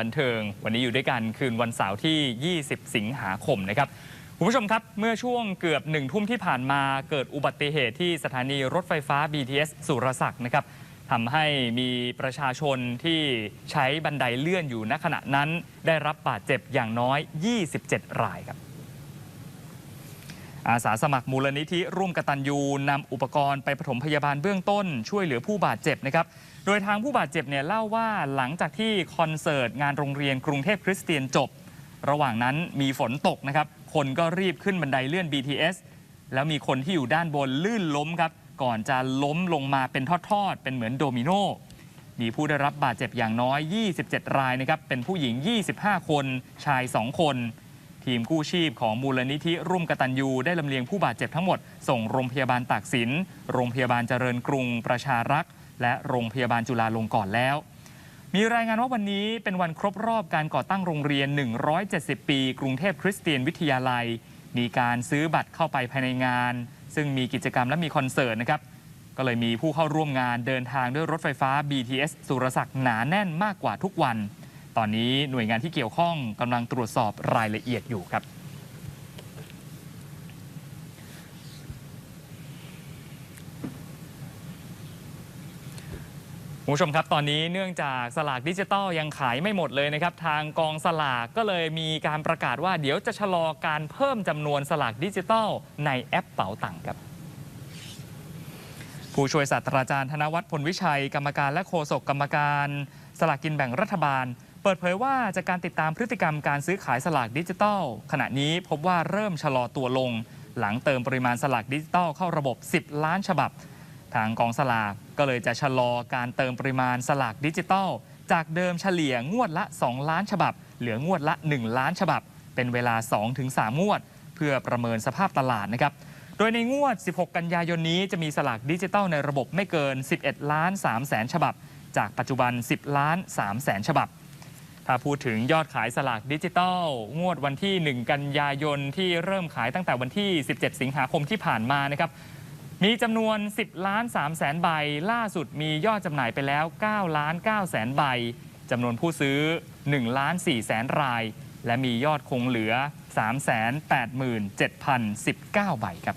บันเทิง วันนี้อยู่ด้วยกันคืนวันเสาร์ที่ 20 สิงหาคมนะครับคุณผู้ชมครับ เมื่อช่วงเกือบหนึ่งทุ่มที่ผ่านมาเกิดอุบัติเหตุที่สถานีรถไฟฟ้า BTS สุรศักดิ์นะครับทำให้มีประชาชนที่ใช้บันไดเลื่อนอยู่ณขณะนั้น ได้รับบาดเจ็บอย่างน้อย 27 รายครับอาสาสมัครมูลนิธิร่วมกตัญญูนำอุปกรณ์ไปปฐมพยาบาลเบื้องต้น ช่วยเหลือผู้บาดเจ็บนะครับ โดยทางผู้บาดเจ็บเนี่ยเล่าว่าหลังจากที่คอนเสิร์ตงานโรงเรียนกรุงเทพคริสเตียนจบ ระหว่างนั้นมีฝนตกนะครับ คนก็รีบขึ้นบันไดเลื่อน BTS แล้วมีคนที่อยู่ด้านบนลื่นล้มครับ ก่อนจะล้มลงมาเป็นทอดๆ เป็นเหมือนโดมิโนมีผู้ได้รับบาดเจ็บอย่างน้อย 27 รายนะครับ เป็นผู้หญิง 25 คน ชาย 2 คน ทีมกู้ชีพของมูลนิธิร่วมกตัญญูได้ลำเลียงผู้บาดเจ็บทั้งหมด ส่งโรงพยาบาลตากสิน โรงพยาบาลเจริญกรุงประชารักษ์ และโรงพยาบาลจุฬาลงกรณ์แล้ว มีรายงานว่าวันนี้เป็นวันครบรอบการก่อตั้งโรงเรียน 170 ปี กรุงเทพคริสเตียนวิทยาลัย มีการซื้อบัตรเข้าไปภายในงาน ซึ่งมีกิจกรรมและมีคอนเสิร์ตนะครับก็เลยมีผู้เข้าร่วมงานเดินทางด้วยรถไฟฟ้า BTS สุรศักดิ์หนาแน่นมากกว่าทุกวัน ตอนนี้หน่วยงานที่เกี่ยวข้องกำลังตรวจสอบรายละเอียดอยู่ครับ คุณผู้ชมครับตอนนี้เนื่องจากสลากดิจิตอลยังขายไม่หมดเลยนะครับ ทางกองสลากก็เลยมีการประกาศว่าเดี๋ยวจะชะลอการเพิ่มจำนวนสลากดิจิตอลในแอปเป๋าตังค์ครับผู้ช่วยศาสตราจารย์ธนวัฒน์พลวิชัย กรรมการและโฆษกกรรมการสลากกินแบ่งรัฐบาล เปิดเผยว่าจากการติดตามพฤติกรรมการซื้อขายสลากดิจิตอลขณะนี้พบว่าเริ่มชะลอตัวลง หลังเติมปริมาณสลากดิจิตอลเข้าระบบ 10 ล้านฉบับ ทางกองสลากก็เลยจะชะลอการเติมปริมาณสลากดิจิตอลจากเดิมเฉลี่ยงวดละ 2 ล้านฉบับ เหลืองวดละ 1 ล้านฉบับ เป็นเวลา 2-3 งวด เพื่อประเมินสภาพตลาดนะครับโดยในงวด 16 กันยายนนี้จะมีสลากดิจิตอลในระบบไม่เกิน 11 ล้าน3แสนฉบับ จากปัจจุบัน 10 ล้าน3แสนฉบับ ถ้าพูดถึงยอดขายสลากดิจิตอลงวดวันที่ 1 กันยายนที่เริ่มขายตั้งแต่วันที่ 17 สิงหาคมที่ผ่านมานะครับ มีจำนวน 10 ล้าน3แสนใบ ล่าสุดมียอดจำหน่ายไปแล้ว 9 ล้าน9แสนใบจำนวนผู้ซื้อ 1 ล้าน4แสนราย และมียอดคงเหลือ 3 8 7 0 19 ใบครับ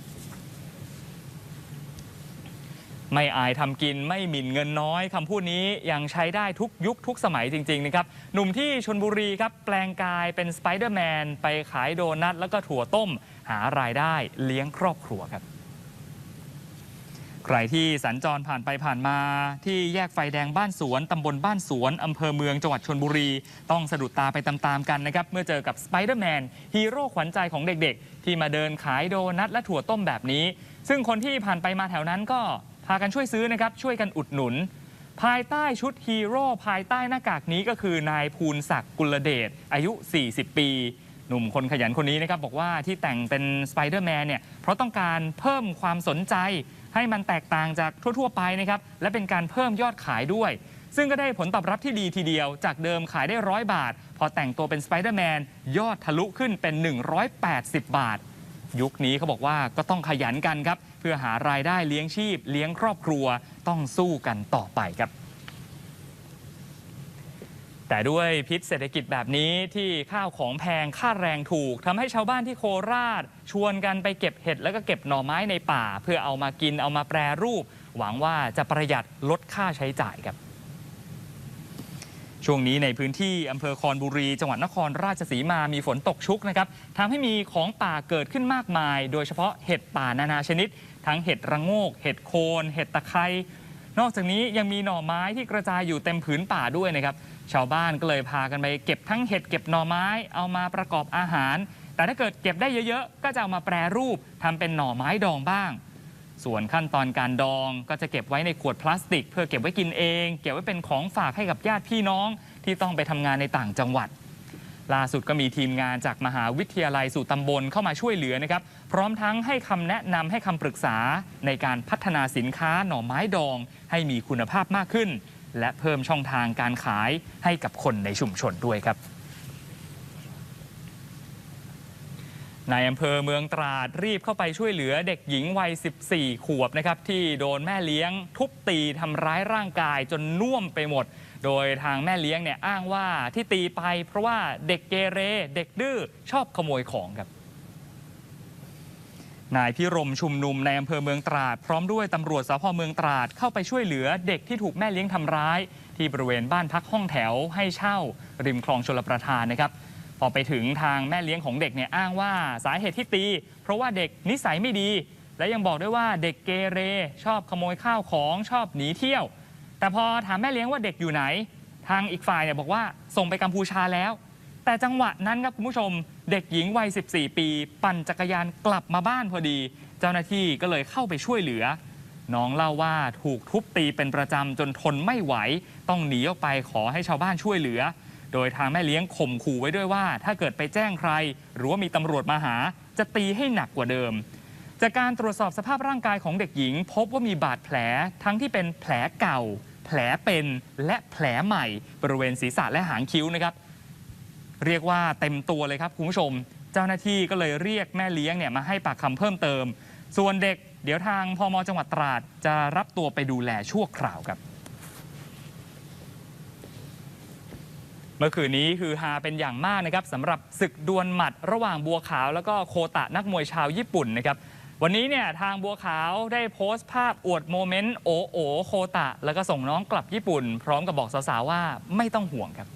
ไม่อายทำกินไม่หมิ่นเงินน้อยคำพูดนี้ยังใช้ได้ทุกยุคทุกสมัยจริง ๆ นะครับ หนุ่มที่ชนบุรีครับ แปลงกายเป็นสไปเดอร์แมน ไปขายโดนัทแล้วก็ถั่วต้ม หารายได้เลี้ยงครอบครัวครับ ใครที่สัญจรผ่านไปผ่านมา ที่แยกไฟแดงบ้านสวนตำบลบ้านสวนอำเภอเมืองจังหวัดชนบุรี ต้องสะดุดตาไปตามๆกันนะครับ เมื่อเจอกับสไปเดอร์แมนฮีโร่ขวัญใจของเด็กๆ ที่มาเดินขายโดนัทและถั่วต้มแบบนี้ ซึ่งคนที่ผ่านไปมาแถวนั้นก็พากันช่วยซื้อนะครับ ช่วยกันอุดหนุน ภายใต้ชุดฮีโร่ภายใต้หน้ากากนี้ก็คือนายภูลศักดิ์กุลเดชอายุ 40 ปีหนุ่มคนขยันคนนี้นะครับบอกว่าที่แต่งเป็นสไปเดอร์แมนเนี่ยเพราะต้องการเพิ่มความสนใจ ให้มันแตกต่างจากทั่ว ๆ ไปนะครับและเป็นการเพิ่มยอดขายด้วย ซึ่งก็ได้ผลตอบรับที่ดีทีเดียว จากเดิมขายได้ร้อยบาท พอแต่งตัวเป็นสไปเดอร์แมนยอดทะลุขึ้นเป็น 180 บาท ยุคนี้เขาบอกว่าก็ต้องขยันกันครับ เพื่อหารายได้เลี้ยงชีพ เลี้ยงครอบครัวต้องสู้กันต่อไปครับ แต่ด้วยพิษเศรษฐกิจแบบนี้ที่ข้าวของแพงค่าแรงถูกทำให้ชาวบ้านที่โคราช ชวนกันไปเก็บเห็ดแล้วก็เก็บหน่อไม้ในป่า เพื่อเอามากินเอามาแปรรูป หวังว่าจะประหยัดลดค่าใช้จ่ายครับ ช่วงนี้ในพื้นที่อำเภอคอนบุรี จังหวัดนครราชสีมามีฝนตกชุกนะครับทำให้มีของป่าเกิดขึ้นมากมาย โดยเฉพาะเห็ดป่านานาชนิด ทั้งเห็ดระโงก เห็ดโคน เห็ดตะไคร้นอกจากนี้ยังมีหน่อไม้ที่กระจายอยู่เต็มผืนป่าด้วยนะครับ ชาวบ้านก็เลยพากันไปเก็บทั้งเห็ดเก็บหน่อไม้เอามาประกอบอาหาร แต่ถ้าเกิดเก็บได้เยอะๆ ก็จะเอามาแปรรูปทำเป็นหน่อไม้ดองบ้าง ส่วนขั้นตอนการดองก็จะเก็บไว้ในขวดพลาสติก เพื่อเก็บไว้กินเอง เก็บไว้เป็นของฝากให้กับญาติพี่น้องที่ต้องไปทำงานในต่างจังหวัดล่าสุดก็มีทีมงานจากมหาวิทยาลัยสู่ตำบลเข้ามาช่วยเหลือนะครับ พร้อมทั้งให้คำแนะนำให้คำปรึกษาในการพัฒนาสินค้าหน่อไม้ดอง ให้มีคุณภาพมากขึ้น และเพิ่มช่องทางการขายให้กับคนในชุมชนด้วยครับนายอำเภอเมืองตราดรีบเข้าไปช่วยเหลือเด็กหญิงวัย 14 ขวบนะครับที่โดนแม่เลี้ยงทุบตีทำร้ายร่างกายจนน่วมไปหมด โดยทางแม่เลี้ยงเนี่ยอ้างว่าที่ตีไปเพราะว่าเด็กเกเรเด็กดื้อชอบขโมยของครับ นายพิรมชุมนุมในอำเภอเมืองตราด พร้อมด้วยตำรวจสพเมืองตราดเข้าไปช่วยเหลือเด็กที่ถูกแม่เลี้ยงทำร้าย ที่บริเวณบ้านพักห้องแถวให้เช่า ริมคลองชลประทานนะครับ พอไปถึงทางแม่เลี้ยงของเด็กเนี่ยอ้างว่าสาเหตุที่ตี เพราะว่าเด็กนิสัยไม่ดี และยังบอกด้วยว่าเด็กเกเร ชอบขโมยข้าวของชอบหนีเที่ยว แต่พอถามแม่เลี้ยงว่าเด็กอยู่ไหน ทางอีกฝ่ายเนี่ยบอกว่าส่งไปกัมพูชาแล้ว แต่จังหวะนั้นครับคุณผู้ชม เด็กหญิงวัย 14 ปี ปั่นจักรยานกลับมาบ้านพอดี เจ้าหน้าที่ก็เลยเข้าไปช่วยเหลือ น้องเล่าว่าถูกทุบตีเป็นประจำจนทนไม่ไหว ต้องหนีออกไปขอให้ชาวบ้านช่วยเหลือ โดยทางแม่เลี้ยงข่มขู่ไว้ด้วยว่า ถ้าเกิดไปแจ้งใคร หรือว่ามีตำรวจมาหา จะตีให้หนักกว่าเดิม จากการตรวจสอบสภาพร่างกายของเด็กหญิง พบว่ามีบาดแผลทั้งที่เป็นแผลเก่า แผลเป็นและแผลใหม่ บริเวณศีรษะและหางคิ้วนะครับ เรียกว่าเต็มตัวเลยครับคุณผู้ชม เจ้าหน้าที่ก็เลยเรียกแม่เลี้ยงเนี่ยมาให้ปากคำเพิ่มเติม ส่วนเด็กเดี๋ยวทางพมจังหวัดตราดจะรับตัวไปดูแลชั่วคราวครับ เมื่อคืนนี้คือฮาเป็นอย่างมากนะครับสำหรับศึกดวลหมัดระหว่างบัวขาว แล้วก็โคตะนักมวยชาวญี่ปุ่นนะครับวันนี้เนี่ยทางบัวขาวได้โพสต์ภาพอวดโมเมนต์โอโอโคตะ แล้วก็ส่งน้องกลับญี่ปุ่น พร้อมกับบอกสาวๆว่าไม่ต้องห่วงครับ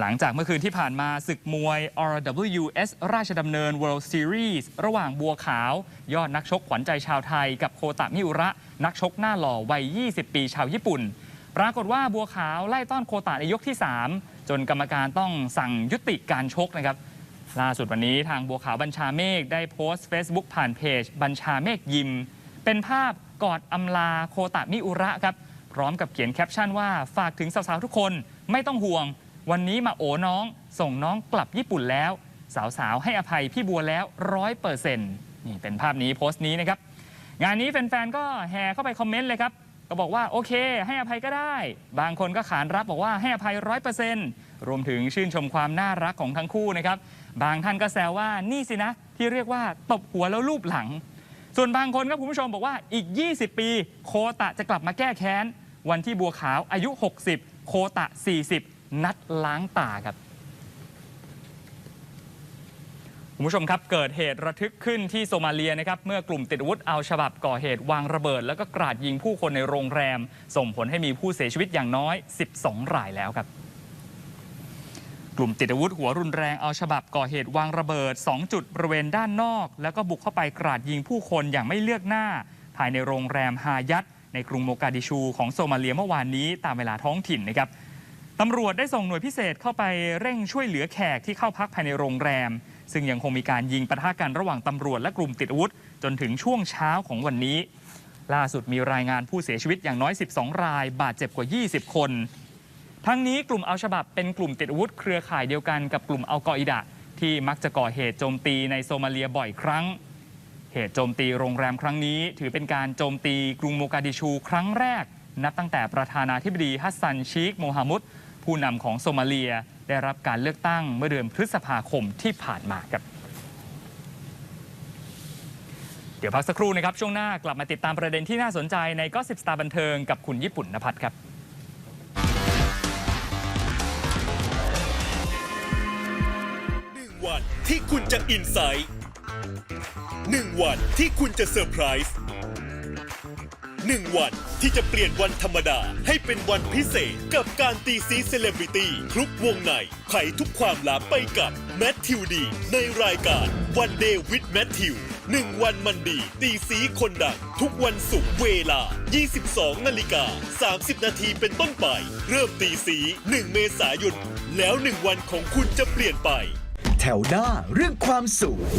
หลังจากเมื่อคืนที่ผ่านมาศึกมวย RWS ราชดำเนิน World Series ระหว่างบัวขาว ยอดนักชกขวัญใจชาวไทย กับโคตะมิอุระ นักชกหน้าหล่อวัย 20 ปีชาวญี่ปุ่น ปรากฏว่าบัวขาวไล่ต้อนโคตะในยกที่ 3 จนกรรมการต้องสั่งยุติการชกนะครับ ล่าสุดวันนี้ทางบัวขาวบัญชาเมฆได้โพสต์ Facebook ผ่านเพจ บัญชาเมฆยิม เป็นภาพกอดอำลาโคตะมิอุระครับพร้อมกับเขียนแคปชั่นว่าฝากถึงสาวๆทุกคนไม่ต้องห่วง วันนี้มาโอน้องส่งน้องกลับญี่ปุ่นแล้ว สาวๆ ให้อภัยพี่บัวแล้วร้อยเปอร์เซ็นต์นี่เป็นภาพนี้โพสต์นี้นะครับ งานนี้แฟนๆ ก็แห่เข้าไปคอมเมนต์เลยครับ ก็บอกว่าโอเค ให้อภัยก็ได้ บางคนก็ขานรับบอกว่าให้อภัยร้อยเปอร์เซ็นต์รวมถึงชื่นชมความน่ารักของทั้งคู่นะครับ บางท่านก็แซวว่านี่สินะ ที่เรียกว่าตบหัวแล้วลูบหลัง ส่วนบางคนครับคุณผู้ชมบอกว่าอีก 20 ปี โคตะจะกลับมาแก้แค้นวันที่บัวขาวอายุ 60 โคตะ 40 นัดล้างตาครับคุณผู้ชมครับ เกิดเหตุระทึกขึ้นที่โซมาเลียนะครับ เมื่อกลุ่มติดอาวุธเอาฉบับก่อเหตุวางระเบิด แล้วก็กราดยิงผู้คนในโรงแรม ส่งผลให้มีผู้เสียชีวิตอย่างน้อย 12 รายแล้วครับ กลุ่มติดอาวุธหัวรุนแรงเอาฉบับก่อเหตุวางระเบิด 2 จุดบริเวณด้านนอก แล้วก็บุกเข้าไปกราดยิงผู้คนอย่างไม่เลือกหน้า ภายในโรงแรมฮายัตในกรุงโมกาดิชูของโซมาเลียเมื่อวานนี้ตามเวลาท้องถิ่นนะครับ ตำรวจได้ส่งหน่วยพิเศษเข้าไปเร่งช่วยเหลือแขกที่เข้าพักภายในโรงแรม ซึ่งยังคงมีการยิงปะทะกันระหว่างตำรวจและกลุ่มติดอาวุธ จนถึงช่วงเช้าของวันนี้ ล่าสุดมีรายงานผู้เสียชีวิตอย่างน้อย 12 ราย บาดเจ็บกว่า 20 คน ทั้งนี้กลุ่มอัลชบับเป็นกลุ่มติดอาวุธเครือข่ายเดียวกันกับกลุ่มอัลกออิดะที่มักจะก่อเหตุโจมตีในโซมาเลียบ่อยครั้ง เหตุโจมตีโรงแรมครั้งนี้ ถือเป็นการโจมตีกรุงโมกาดิชูครั้งแรก นับตั้งแต่ประธานาธิบดีฮัสซันชีคโมฮัมหมุด ผู้นำของโซมาเลียได้รับการเลือกตั้งเมื่อเดือนพฤษภาคมที่ผ่านมาครับเดี๋ยวพักสักครู่นะครับ ช่วงหน้ากลับมาติดตามประเด็นที่น่าสนใจในก็สิบสตาร์บันเทิงกับคุณญี่ปุ่นนภัทรครับหนึ่งวันที่คุณจะอินไซต์หนึ่งวันที่คุณจะเซอร์ไพรส์ หนึ่งวันที่จะเปลี่ยนวันธรรมดาให้เป็นวันพิเศษกับการตีซีเซเลบริตี้คลุกวงในไขทุกความลับไปกับแมทธิวดี ในรายการวันเดย์วิดแมทธิวหนึ่งวันมันดี ตีสีคนดัง ทุกวันศุกร์เวลา 22 นาฬิกา 30 นาทีเป็นต้นไป เริ่มตีสี 1 เมษายน แล้วหนึ่งวันของคุณจะเปลี่ยนไป แถวหน้าเรื่องความสวย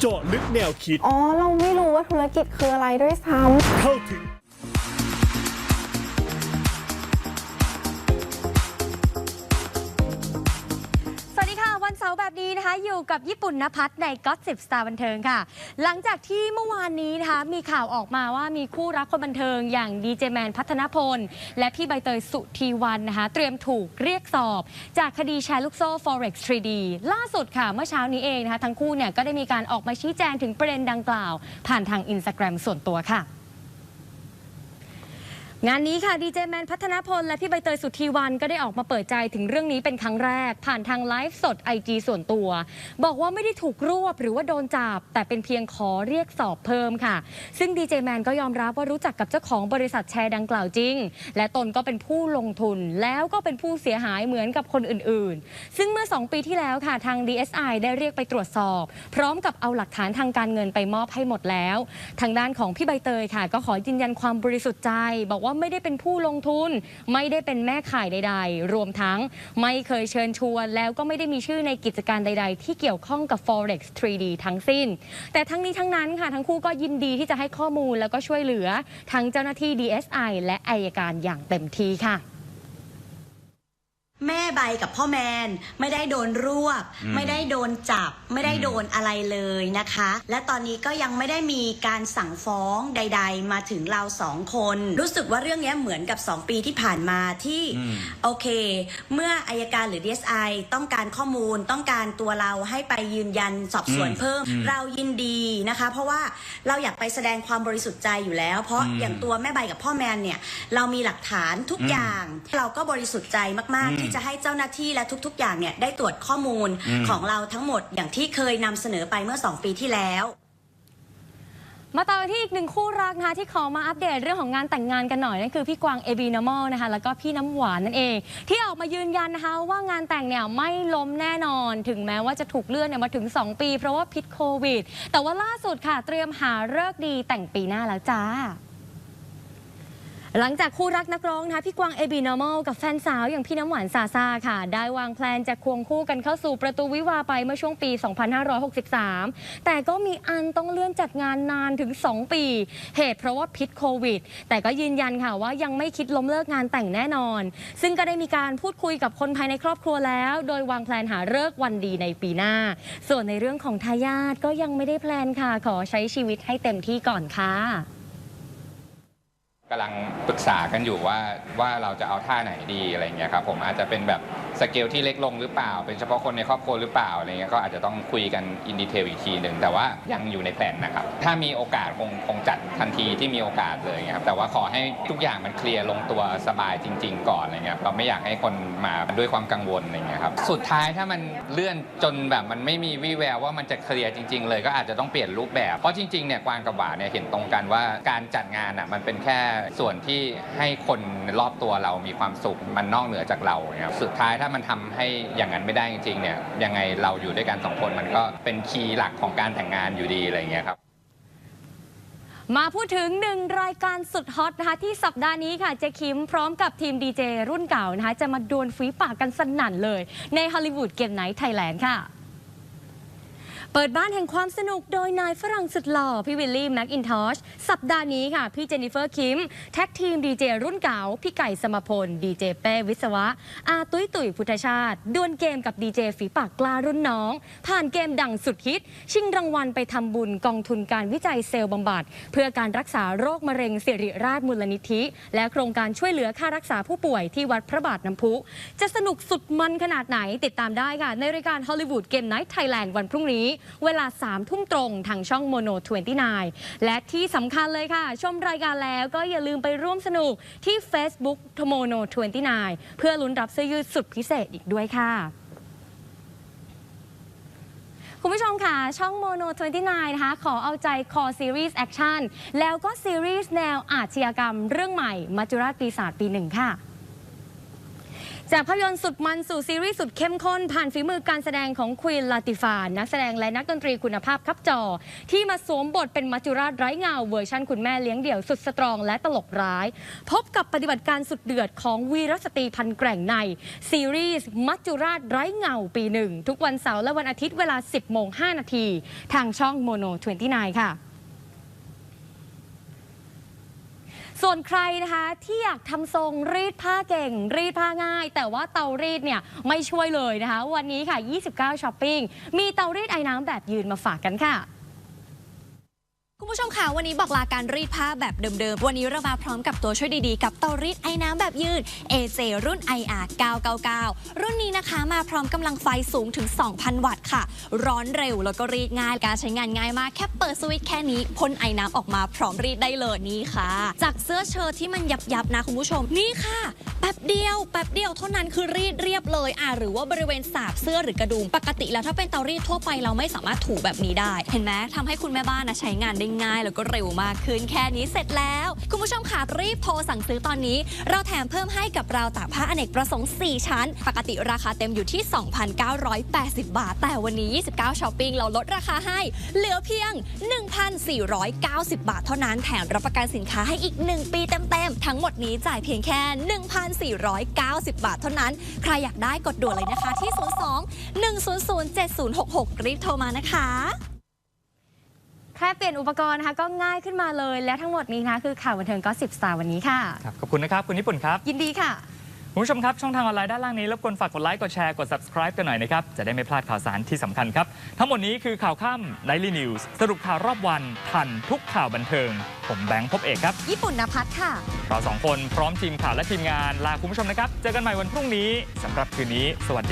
เจาะลึกแนวคิด อ๋อ เราไม่รู้ว่าธุรกิจคืออะไรด้วยซ้ำเข้าถึง นะคะอยู่กับญี่ปุ่นนภัสในก็สิบสตาร์บันเทิงค่ะ หลังจากที่เมื่อวานนี้นะคะมีข่าวออกมาว่ามีคู่รักคนบันเทิงอย่างดีเจแมนพัฒนพล และพี่ใบเตยสุธีวันนะคะ เตรียมถูกเรียกสอบ จากคดีแชร์ลูกโซ่ Forex 3D ล่าสุดค่ะเมื่อเช้านี้เองนะคะ ทั้งคู่เนี่ยก็ได้มีการออกมาชี้แจงถึงประเด็นดังกล่าว ผ่านทางอินสตาแกรมส่วนตัวค่ะ งานนี้ค่ะดีเจแมนพัฒนพล และพี่ใบเตยสุทธีวันก็ได้ออกมาเปิดใจถึงเรื่องนี้เป็นครั้งแรก ผ่านทางไลฟ์สด IG ส่วนตัว บอกว่าไม่ได้ถูกรวบหรือว่าโดนจับ แต่เป็นเพียงขอเรียกสอบเพิ่มค่ะ ซึ่งดีเจแมนก็ยอมรับว่ารู้จักกับเจ้าของบริษัทแชร์ดังกล่าวจริง และตนก็เป็นผู้ลงทุนแล้วก็เป็นผู้เสียหายเหมือนกับคนอื่นๆ ซึ่งเมื่อ 2 ปีที่แล้วค่ะทาง DSI ได้เรียกไปตรวจสอบ พร้อมกับเอาหลักฐานทางการเงินไปมอบให้หมดแล้ว ทางด้านของพี่ใบเตยค่ะ ก็ขอยืนยันความบริสุทธิ์ใจบอกว่าไม่ได้เป็นผู้ลงทุน ไม่ได้เป็นแม่ขายใด ๆ รวมทั้งไม่เคยเชิญชวนแล้วก็ไม่ได้มีชื่อในกิจการใด ๆ ที่เกี่ยวข้องกับ Forex 3D ทั้งสิ้น แต่ทั้งนี้ทั้งนั้นค่ะทั้งคู่ก็ยินดีที่จะให้ข้อมูลแล้วก็ช่วยเหลือทั้งเจ้าหน้าที่ DSI และอายการอย่างเต็มที่ค่ะ แม่ใบกับพ่อแมนไม่ได้โดนรวบ ไม่ได้โดนจับ ไม่ได้โดนอะไรเลยนะคะ และตอนนี้ก็ยังไม่ได้มีการสั่งฟ้องใด ๆ มาถึงเราสองคน รู้สึกว่าเรื่องนี้เหมือนกับ 2 ปีที่ผ่านมาที่โอเค เมื่ออายการหรือ DSI ต้องการข้อมูลต้องการตัวเราให้ไปยืนยันสอบสวนเพิ่ม เรายินดีนะคะ เพราะว่าเราอยากไปแสดงความบริสุทธิ์ใจอยู่แล้ว เพราะอย่างตัวแม่ใบกับพ่อแมนเนี่ยเรามีหลักฐานทุกอย่าง เราก็บริสุทธิ์ใจมากๆที่จะให้เจ้าหน้าที่และทุก ๆ อย่างเนี่ยได้ตรวจข้อมูลของเราทั้งหมดอย่างที่เคยนำเสนอไปเมื่อ 2 ปีที่แล้วมาต่อกันที่อีกหนึ่งคู่รักนะคะที่ขอมาอัปเดตเรื่องของงานแต่งงานกันหน่อยนั่นคือพี่กวางเอบีนอมอลนะคะแล้วก็พี่น้ำหวานนั่นเอง ที่ออกมายืนยันนะคะว่างานแต่งเนี่ยไม่ล้มแน่นอน ถึงแม้ว่าจะถูกเลื่อนเนี่ยมาถึง 2 ปี เพราะว่าพิษโควิด แต่ว่าล่าสุดค่ะเตรียมหาเลิกษ์ดีแต่งปีหน้าแล้วจ้า หลังจากคู่รักนักร้องนะคะพี่กวางเอบีนอร์มอลกับแฟนสาวอย่างพี่น้ำหวานซาซาค่ะ ได้วางแพลนจะควงคู่กันเข้าสู่ประตูวิวาไปเมื่อช่วงปี 2563 แต่ก็มีอันต้องเลื่อนจัดงานนานถึง 2 ปี เหตุเพราะว่าพิษโควิด แต่ก็ยืนยันค่ะว่ายังไม่คิดล้มเลิกงานแต่งแน่นอน ซึ่งก็ได้มีการพูดคุยกับคนภายในครอบครัวแล้ว โดยวางแพลนหาเลิกวันดีในปีหน้า ส่วนในเรื่องของทายาทก็ยังไม่ได้แพลนค่ะขอใช้ชีวิตให้เต็มที่ก่อนค่ะ กำลังปรึกษากันอยู่ว่าว่าเราจะเอาท่าไหนดีอะไรเงี้ยครับผมอาจจะเป็นแบบสเกลที่เล็กลงหรือเปล่า เป็นเฉพาะคนในครอบครัวหรือเปล่าอะไรเงี้ยก็อาจจะต้องคุยกันอินดีเทลอีกทีหนึ่งแต่ว่ายังอยู่ในแผนนะครับ ถ้ามีโอกาสคงคงจัดทันทีที่มีโอกาสเลยครับแต่ว่าขอให้ทุกอย่างมันเคลียร์ลงตัวสบายจริง ๆ ก่อนอะไรเงี้ยเราไม่อยากให้คนมาด้วยความกังวลอะไรเงี้ยครับสุดท้ายถ้ามันเลื่อนจนแบบมันไม่มีวี่แววว่ามันจะเคลียร์จริง ๆ เลยก็อาจจะต้องเปลี่ยนรูปแบบเพราะจริงๆเนี่ยกวางกับหวานเนี่ยเห็นตรงกันว่าการจัดงานอะมันเป็นแค่ส่วนที่ให้คนรอบตัวเรามีความสุขมันนอกเหนือจากเราเนี่ยครับสุดท้ายถ้ามันทำให้อย่างนั้นไม่ได้จริงๆเนี่ยยังไงเราอยู่ด้วยกันสองคนมันก็เป็นคีย์หลักของการแต่งงานอยู่ดีอะไรเงี้ยครับมาพูดถึงหนึ่งรายการสุดฮอตนะคะที่สัปดาห์นี้ค่ะเจคิมพร้อมกับทีมดีเจรุ่นเก่านะคะจะมาดวลฝีปากกันสนั่นเลย ในฮอลลีวูดเกมไนท์ไทยแลนด์ค่ะ เปิดบ้านแห่งความสนุกโดยนายฝรั่งสุดหล่อ พี่วิลลี่แม็กอินทอชสัปดาห์นี้ค่ะ พี่เจนนิเฟอร์คิม แท็กทีมดีเจรุ่นเก่า พี่ไก่สมพล ดีเจเป้วิศวะ อาตุ้ยตุ๋ยพุทธชาติ ดวลเกมกับดีเจฝีปากกล้ารุ่นน้อง ผ่านเกมดังสุดฮิต ชิงรางวัลไปทำบุญกองทุนการวิจัยเซลล์บำบัด เพื่อการรักษาโรคมะเร็งสิริราชมูลนิธิ และโครงการช่วยเหลือค่ารักษาผู้ป่วยที่วัดพระบาทน้ำพุ จะสนุกสุดมันขนาดไหนติดตามได้ค่ะในรายการฮอลลีวูดเกมไนท์ไทยแลนด์วันพรุ่งนี้เวลา3ามทุ่มตรงทางช่องโมโน 29 และที่สำคัญเลยค่ะ ชมรายการแล้วก็อย่าลืมไปร่วมสนุกที่ Facebook โมโน 29 เพื่อลุ้นรับเสื้อยืดสุดพิเศษอีกด้วยค่ะคุณผู้ชมค่ะ ช่องโมโน 29 นะคะ ขอเอาใจคอซีรีส์แอคชั่น แล้วก็ซีรีส์แนวอาชญากรรมเรื่องใหม่ มัจจุราชปีศาจปีหนึ่งค่ะ จากภาพยนตร์สุดมันสู่ซีรีส์สุดเข้มข้น ผ่านฝีมือการแสดงของควีนลาติฟานนักแสดงและนักดนตรีคุณภาพครับจอ ที่มาสวมบทเป็นมัจจุราชไร้เงาเวอร์ชันคุณแม่เลี้ยงเดี่ยวสุดสตรองและตลกร้าย พบกับปฏิบัติการสุดเดือดของวีรสตรีพันแกร่งใน ซีรีส์มัจจุราชไร้เงาปีหนึ่ง ทุกวันเสาร์และวันอาทิตย์เวลา 10โมง5นาทีทางช่องโมโน29ค่ะ ส่วนใครนะคะที่อยากทำทรงรีดผ้าเก่ง รีดผ้าง่าย แต่ว่าเตารีดเนี่ยไม่ช่วยเลยนะคะ วันนี้ค่ะ 29ช้อปปิ้งมีเตารีดไอ้น้ำแบบยืนมาฝากกันค่ะ คุณผู้ชมค่ะ วันนี้บอกลาการรีดผ้าแบบเดิมๆ วันนี้เรามาพร้อมกับตัวช่วยดีๆ กับเตารีดไอ้น้ำแบบยืด AJ รุ่น IR 999 รุ่นนี้นะคะมาพร้อมกำลังไฟสูงถึง 2,000 วัตต์ค่ะ ร้อนเร็วแล้วก็รีดง่าย การใช้งานง่ายมาก แค่เปิดสวิตช์แค่นี้พ่นไอ้น้ำออกมาพร้อมรีดได้เลยนี่ค่ะ จากเสื้อเชิ้ตที่มันยับๆนะคุณผู้ชมนี่ค่ะแป๊บเดียวแป๊บเดียวเท่านั้นคือรีดเรียบเลยอะหรือว่าบริเวณสาบเสื้อหรือกระดุมปกติแล้วถ้าเป็นเตารีดทั่วไปเราไม่สามารถถูแบบนี้ได้ เห็นไหมทำให้คุณแม่บ้านนะใช้งานได้ง่ายแล้วก็เร็วมากขึ้นแค่นี้เสร็จแล้ว คุณผู้ชมค่ะรีบโทรสั่งซื้อตอนนี้ เราแถมเพิ่มให้กับเราตากผ้าอเนกประสงค์ 4 ชั้น ปกติราคาเต็มอยู่ที่ 2,980 บาท แต่วันนี้ 29ช้อปปิ้งเราลดราคาให้ เหลือเพียง 1,490 บาทเท่านั้นแถมรับประกันสินค้าให้อีก 1 ปีเต็มๆ ทั้งหมดนี้จ่ายเพียงแค่ 1,490 บาทเท่านั้น ใครอยากได้กดด่วนเลยนะคะที่ 02 100 7066 รีบโทรมานะคะ แค่เปลี่ยนอุปกรณ์นะคะก็ง่ายขึ้นมาเลย และทั้งหมดนี้นะคะคือข่าวบันเทิงก็สิบสตาร์วันนี้ค่ะ ครับขอบคุณนะครับ คุณญี่ปุ่นครับ ยินดีค่ะคุณผู้ชมครับ ช่องทางออนไลน์ด้านล่างนี้รบกวนฝากกดไลค์ กดแชร์ กด subscribe กันหน่อยนะครับ จะได้ไม่พลาดข่าวสารที่สำคัญครับ ทั้งหมดนี้คือข่าวค่ำ Daily News สรุปข่าวรอบวัน ทันทุกข่าวบันเทิง ผมแบงค์พบเอกครับ ญี่ปุ่นนภัทรค่ะ เราสองคนพร้อมทีมข่าวและทีมงานลาคุณผู้ชมนะครับ เจอกันใหม่วันพรุ่งนี้สำหรับคืนนี้ สวัสดี